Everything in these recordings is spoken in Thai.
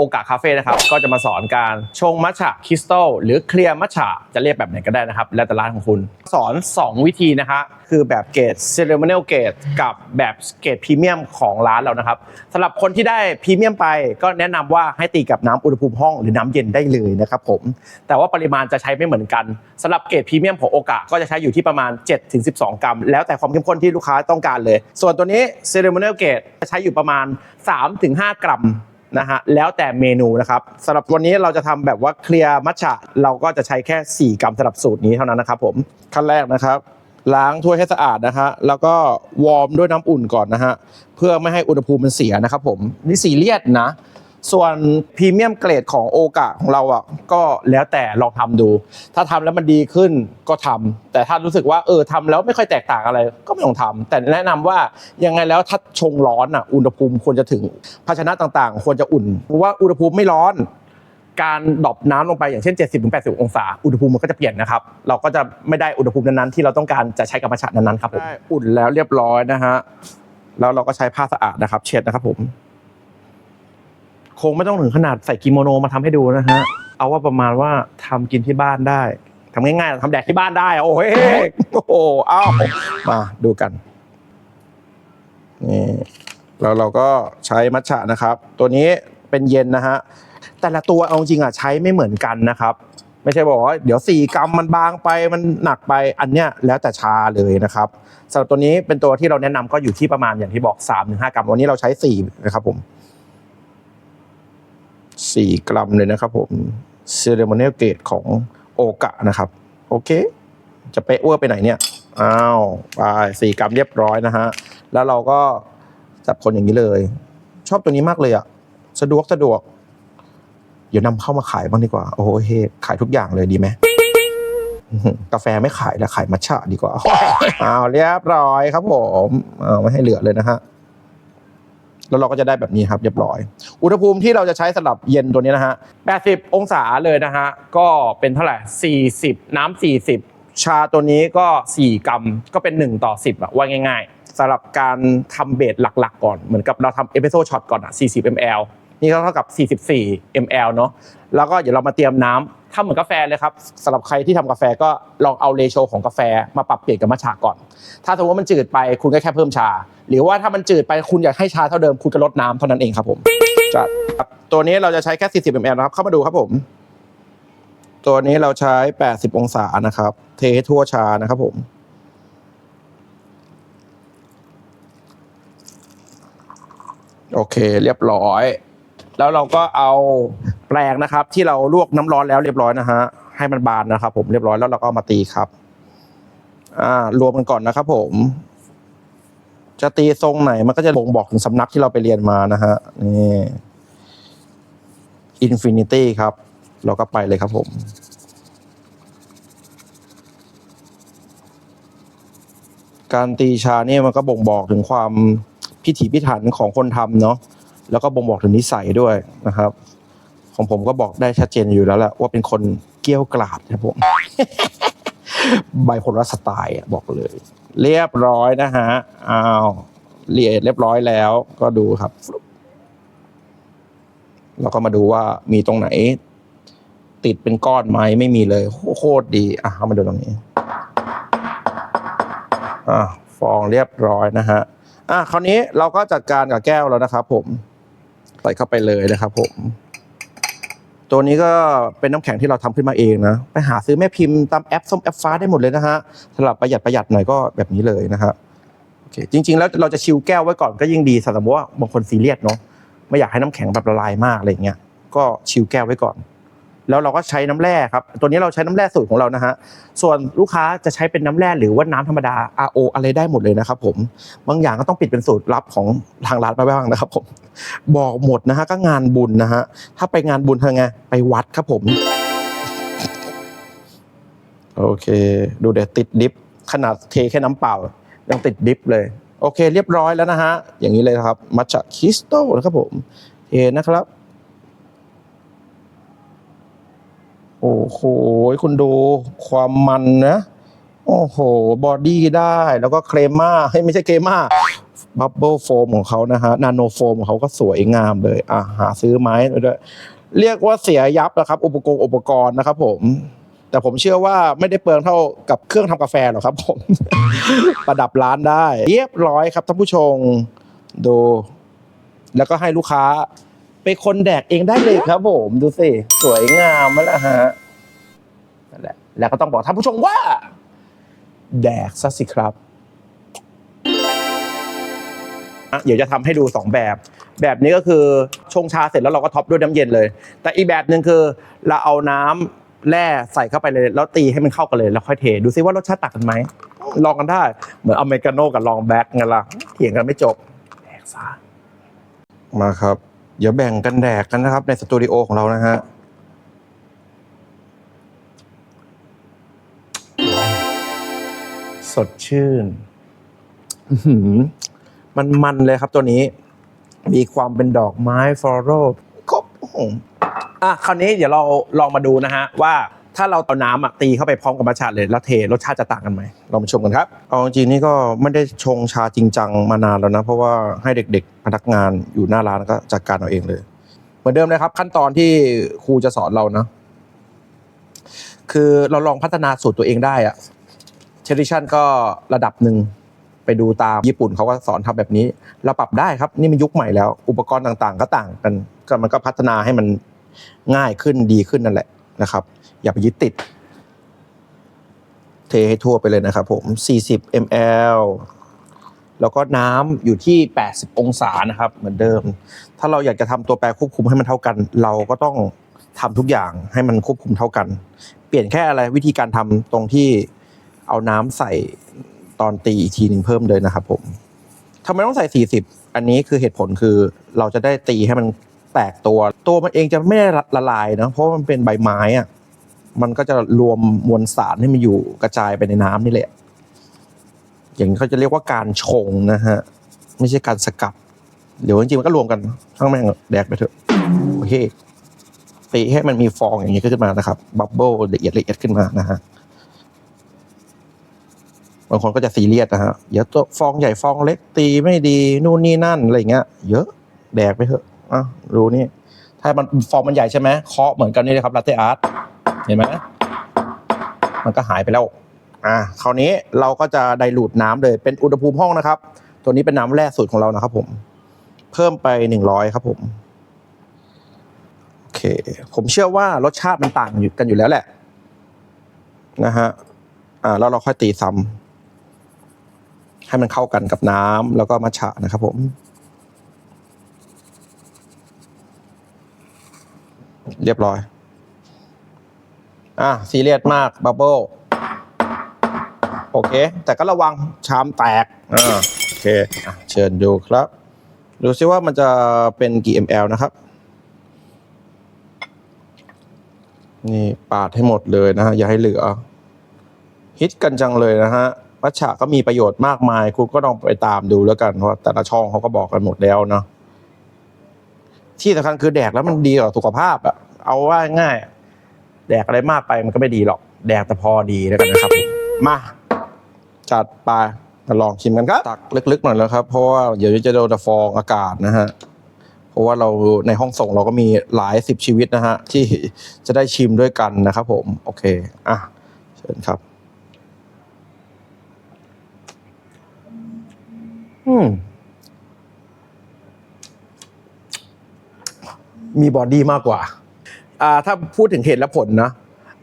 โอกาคาเฟ่นะครับก็จะมาสอนการชงมัทฉะคริสตัลหรือเคลียร์มัทฉะจะเรียกแบบไหนก็ได้นะครับ แล้วแต่ร้านของคุณ สอน 2 วิธีนะฮะคือแบบเกรดเซเลม n น l เกรดกับแบบเกรดพรีเมียมของร้านเรานะครับสำหรับคนที่ได้พรีเมียมไปก็แนะนำว่าให้ตีกับน้ำอุณหภูมิห้องหรือน้ำเย็นได้เลยนะครับผมแต่ว่าปริมาณจะใช้ไม่เหมือนกันสำหรับเกรดพรีเมียมของโอกาก็จะใช้อยู่ที่ประมาณ 7-12 กรัม แล้วแต่ความเข้มข้นที่ลูกค้าต้องการเลย ส่วนตัวนี้เซเลม n น l เกรดจะใช้อยู่ประมาณ 3-5 กรัม นะฮะแล้วแต่เมนูนะครับสำหรับวันนี้เราจะทำแบบว่าเคลียร์มัชชะเราก็จะใช้แค่ 4 กรัมสำหรับสูตรนี้เท่านั้นนะครับผมขั้นแรกนะครับ ล้างถ้วยให้สะอาดนะฮะแล้วก็วอร์มด้วยน้ำอุ่นก่อนนะฮะเพื่อไม่ให้อุณหภูมิมันเสียนะครับผมนี่สีเลียดนะ ส่วนพรีเมียมเกรดของโอกะของเราอะก็แล้วแต่ลองทำดู ถ้าทำแล้วมันดีขึ้นก็ทำแต่ถ้ารู้สึกว่าเออทำแล้วไม่ค่อยแตกต่างอะไร ก็ไม่ต้องทำแต่แนะนำว่ายังไงแล้วถ้าชงร้อนอะอุณหภูมิควรจะถึงภาชนะต่างๆ ควรจะอุ่นเพราะว่าอุณหภูมิไม่ร้อน การดรอปน้ำลงไปอย่างเช่น 70-80 องศา อุณหภูมิมันก็จะเปลี่ยนนะครับ เราก็จะไม่ได้อุณหภูมินั้นๆที่เราต้องการจะใช้กับมัชฉะนั้นๆครับผมอุ่นแล้วเรียบร้อยนะฮะแล้วเราก็ใช้ผ้าสะอาดนะครับ เช็ดนะครับผม คงไม่ต้องถึงขนาดใส่กิโมโนมาทำให้ดูนะฮะ เอาว่าประมาณว่าทำกินที่บ้านได้ทำง่ายๆทำแดกที่บ้านได้ โอ้ยโอ้โหเอ้ามาดูกันนี่แล้วเราก็ใช้มัทฉะนะครับ ตัวนี้เป็นเย็นนะฮะ แต่ละตัวเอาจริงอะใช้ไม่เหมือนกันนะครับ ไม่ใช่บอกว่าเดี๋ยวสี่กรัมมันบางไปมันหนักไปอันเนี้ยแล้วแต่ชาเลยนะครับสำหรับตัวนี้เป็นตัวที่เราแนะนำก็อยู่ที่ประมาณอย่างที่บอก3-5กรัมวันนี้เราใช้4นะครับผม สี่กรัมเลยนะครับผมเซเลม n น l เกตของโอกะนะครับ โอเค จะไปอ้วไปไหนเนี่ย อ้าว ไปสี่กรัมเรียบร้อยนะฮะ แล้วเราก็จับคนอย่างนี้เลย ชอบตัวนี้มากเลยอะสะดวกสะดวก เดี๋ยวนำเข้ามาขายบ้างดีกว่า โอ้โหเฮขายทุกอย่างเลยดีไหมกาแฟไม่ขายแล้วขายมัทฉะดีกว่าอ้าวเรียบร้อยครับผมอ้าไม่ให้เหลือเลยนะฮะ แล้วเราก็จะได้แบบนี้ครับเรียบร้อย อุณหภูมิที่เราจะใช้สำหรับเย็นตัวนี้นะฮะ 80 องศาเลยนะฮะ ก็เป็นเท่าไหร่ 40 น้ำ40 ชาตัวนี้ก็ 4 กรัม ก็เป็น 1 ต่อ 10อะว่าง่าย ๆสำหรับการทำเบสหลัก ๆ ก่อน เหมือนกับเราทำเอสเปรสโซดช็อตก่อนอะ40 ml นี่ก็เท่ากับ 44 ml เนาะแล้วก็เดี๋ยวเรามาเตรียมน้ำทำเหมือนกาแฟเลยครับสำหรับใครที่ทำกาแฟก็ลองเอาเรโชของกาแฟมาปรับเปลี่ยนกับมัทฉะก่อน ถ้าสมมติว่ามันจืดไปคุณก็แค่เพิ่มชา หรือว่าถ้ามันจืดไปคุณอยากให้ชาเท่าเดิมคุณก็ลดน้ำเท่านั้นเองครับผมจัดตัวนี้เราจะใช้แค่ 40 ml นะครับ เข้ามาดูครับผม ตัวนี้เราใช้ 80 องศานะครับ เทให้ทั่วชานะครับผมโอเค เรียบร้อย แล้วเราก็เอาแปรงนะครับ ที่เราลวกน้ำร้อนแล้วเรียบร้อยนะฮะให้มันบานนะครับ ผมเรียบร้อยแล้วเราก็ามาตีครับ อ่ารวมกันก่อนนะครับ ผม จะตีทรงไหนมันก็จะบ่งบอกถึงสำนักที่เราไปเรียนมานะฮะนี่อินฟินิตี้ครับ เราก็ไปเลยครับผมการตีชาเนี่ยมันก็บ่งบอกถึงความพิถีพิถันของคนทำเนาะ แล้วก็บ่งบอกถึงนิสัยด้วยนะครับ ของผมก็บอกได้ชัดเจนอยู่แล้วแหละว่าเป็นคนเกี้ยวกราดนะครับผมไบโพลาร์สไตล์อะบอกเลย เรียบร้อยนะฮะอ้าวเรียเรียบร้อยแล้วก็ดูครับแล้วก็มาดูว่ามีตรงไหน ติดเป็นก้อนไหมไม่มีเลยโคตรดีอะเข้ามาดูตรงนี้อะฟองเรียบร้อยนะฮะอะคราวนี้เราก็จัดการกับแก้วแล้วนะครับผม ใส่เข้าไปเลยนะครับผม ตัวนี้ก็เป็นน้ำแข็งที่เราทำขึ้นมาเองนะ ไปหาซื้อแม่พิมพ์ตามแอปส้มแอปฟ้าได้หมดเลยนะฮะสำหรับประหยัดประหยัดหน่อยก็แบบนี้เลยนะฮะโอเคจริง ๆ แล้วเราจะชิลแก้วไว้ก่อนก็ยิ่งดีสำหรับว่าบางคนซีเรียสเนาะไม่อยากให้น้ำแข็งแบบละลายมากอะไรอย่างเงี้ยก็ชิลแก้วไว้ก่อน แล้วเราก็ใช้น้ำแร่ครับ ตัวนี้เราใช้น้ำแร่สูตรของเรานะฮะ ส่วนลูกค้าจะใช้เป็นน้ำแร่หรือว่าน้ำธรรมดา RO อะไรได้หมดเลยนะครับผม บางอย่างก็ต้องปิดเป็นสูตรลับของทางร้านไปบ้างนะครับผม บอกหมดนะฮะก็งานบุญนะฮะ ถ้าไปงานบุญเธอไงไปวัดครับผม โอเค ดูเดี๋ยวติดดิฟขนาดเทแค่น้ำเปล่ายังติดดิฟเลยโอเค เรียบร้อยแล้วนะฮะ อย่างนี้เลยครับมัชชะคริสตัลนะครับผมเทนะครับ โอ้โหคุณดูความมันนะ โอ้โห บอดี้ได้แล้วก็เครม่าให้ไม่ใช่เครม่าบับเบิลโฟมของเขานะฮะ นาโนโฟมของเขาก็สวยงามเลย อะ หาซื้อไม้ด้วย เรียกว่าเสียยับนะครับ อุปกรณ์อุปกรณ์นะครับผม แต่ผมเชื่อว่าไม่ได้เปลืองเท่ากับเครื่องทำกาแฟหรอกครับผม ประดับร้านได้ เรียบร้อยครับท่านผู้ชม ดู แล้วก็ให้ลูกค้า คนแดกเองได้เลยครับผม ดูสิ สวยงามไหมล่ะฮะนั่นแหละแล้วก็ต้องบอกท่านผู้ชมว่า แดกซะสิครับอะเดี๋ยวจะทำให้ดู 2 แบบ แบบนี้ก็คือชงชาเสร็จแล้วเราก็ท็อปด้วยน้ำเย็นเลย แต่อีกแบบหนึ่งคือเราเอาน้ำแร่ใส่เข้าไปเลย แล้วตีให้มันเข้ากันเลย แล้วค่อยเท ดูซิว่ารสชาติต่างกันไหม ลองกันได้ เหมือนอเมริกาโน่กับลองแบ็กไงล่ะเถียงกันไม่จบแดกซะ มาครับ เดี๋ยวแบ่งกันแดกกันนะครับ ในสตูดิโอของเรานะฮะสดชื่นอื้อหือมันมันเลยครับตัวนี้ มีความเป็นดอกไม้ฟลอโรลครบอื้อหืออะ คราวนี้เดี๋ยวเราลองมาดูนะฮะ ว่าถ้าเราเอาน้ำอะตีเข้าไปพร้อมกับมัทฉะเลย แล้วเทรสชาติจะต่างกันไหมเรามาชมกันครับ เอาจริงๆนี่ก็ไม่ได้ชงชาจริงจังมานานแล้วนะ เพราะว่าให้เด็กๆพนักงานอยู่หน้าร้านก็จัดการเอาเองเลย เหมือนเดิมเลยครับ ขั้นตอนที่ครูจะสอนเรานะ คือเราลองพัฒนาสูตรตัวเองได้อะเชดิชันก็ระดับหนึ่งไปดูตามญี่ปุ่นเขาก็สอนทำแบบนี้ เราปรับได้ครับ นี่มันยุคใหม่แล้ว อุปกรณ์ต่างๆ ก็ต่างกันก็มันก็พัฒนาให้มันง่ายขึ้นดีขึ้นนั่นแหละนะครับ อย่าไปยึดติด เทให้ทั่วไปเลยนะครับผม 40 ml แล้วก็น้ำอยู่ที่ 80 องศานะครับเหมือนเดิม ถ้าเราอยากจะทำตัวแปรควบคุมให้มันเท่ากัน เราก็ต้องทำทุกอย่างให้มันควบคุมเท่ากัน เปลี่ยนแค่อะไรวิธีการทำตรงที่เอาน้ำใส่ตอนตีอีกทีหนึ่งเพิ่มเลยนะครับผมทำไมต้องใส่ 40 อันนี้คือเหตุผลคือเราจะได้ตีให้มันแตกตัว ตัวมันเองจะไม่ได้ละลายนะเพราะมันเป็นใบไม้อะมันก็จะรวมมวลสารให้มันอยู่กระจายไปในน้ำนี่แหละ อย่างนี้เขาจะเรียกว่าการชงนะฮะ ไม่ใช่การสกัดเดี๋ยวจริงๆมันก็รวมกันช่างแม่งแดกไปเถอะโอเคตีให้มันมีฟองอย่างนี้ขึ้นมานะครับบับเบิ้ลละเอียดละเอียดขึ้นมานะฮะบางคนก็จะซีเรียสนะฮะเดี๋ยวตัวฟองใหญ่ฟองเล็กตีไม่ดีนู่นนี่นั่นอะไรเงี้ย เยอะแดกไปเถอะอะรู้นี่ ถ้ามันฟองมันใหญ่ใช่ไหมเคาะเหมือนกันนี่เลยครับลาเต้อาร์ตเห็นไหมมันก็หายไปแล้ว อะคราวนี้เราก็จะไดรูดน้ำเลยเป็นอุณหภูมิห้องนะครับ ตัวนี้เป็นน้ำแร่สูตรของเรานะครับ ผม เพิ่มไปหนึ่งร้อยครับผมโอเคผมเชื่อว่ารสชาติมันต่างอยู่กันอยู่แล้วแหละนะฮะอ่าแล้วเราค่อยตีซ้ำให้มันเข้ากันกับน้ำแล้วก็มัทฉะนะครับผมเรียบร้อย อะซีเรียสมากบับเบิล โอเค แต่ก็ระวังชามแตกอ่าโอเคอะเชิญดูครับ ดูซิว่ามันจะเป็นกี่ ml นะครับ นี่ปาดให้หมดเลยนะฮะ อย่าให้เหลือ ฮิตกันจังเลยนะฮะมัทฉะก็มีประโยชน์มากมาย คุณก็ลองไปตามดูแล้วกัน เพราะแต่ละช่องเขาก็บอกกันหมดแล้วเนาะที่สำคัญคือแดกแล้วมันดีต่อสุขภาพอะเอาว่าง่าย แดกอะไรมากไปมันก็ไม่ดีหรอก แดกแต่พอดีแล้วกันนะครับผมมา จัดไปมาลองชิมกันครับตักลึกๆหน่อยแล้วครับ เพราะว่าเดี๋ยวจะโดนฟองอากาศนะฮะเพราะว่าเราในห้องส่งเราก็มีหลายสิบชีวิตนะฮะที่จะได้ชิมด้วยกันนะครับ ผมโอเคอะเชิญครับ อืมมีบอดี้มากกว่า อ่า ถ้าพูดถึงเหตุและผลนะ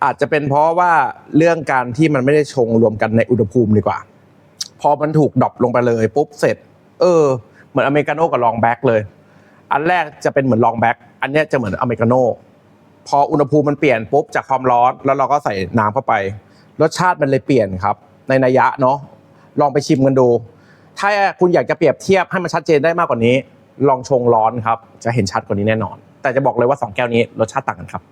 อาจจะเป็นเพราะว่าเรื่องการที่มันไม่ได้ชงรวมกันในอุณหภูมิดีกว่า พอมันถูกดรอปลงไปเลยปุ๊บเสร็จ เออ เหมือนอเมริกาโน่กับลองแบ็กเลย อันแรกจะเป็นเหมือนลองแบ็กอันเนี้ยจะเหมือนอเมริกาโน่พออุณหภูมิมันเปลี่ยนปุ๊บจากความร้อนแล้วเราก็ใส่น้ำเข้าไป รสชาติมันเลยเปลี่ยนครับ ในนัยยะเนาะลองไปชิมกันดู ถ้าคุณอยากจะเปรียบเทียบให้มันชัดเจนได้มากกว่านี้ ลองชงร้อนครับ จะเห็นชัดกว่านี้แน่นอน แต่จะบอกเลยว่าสองแก้วนี้รสชาติต่างกันครับ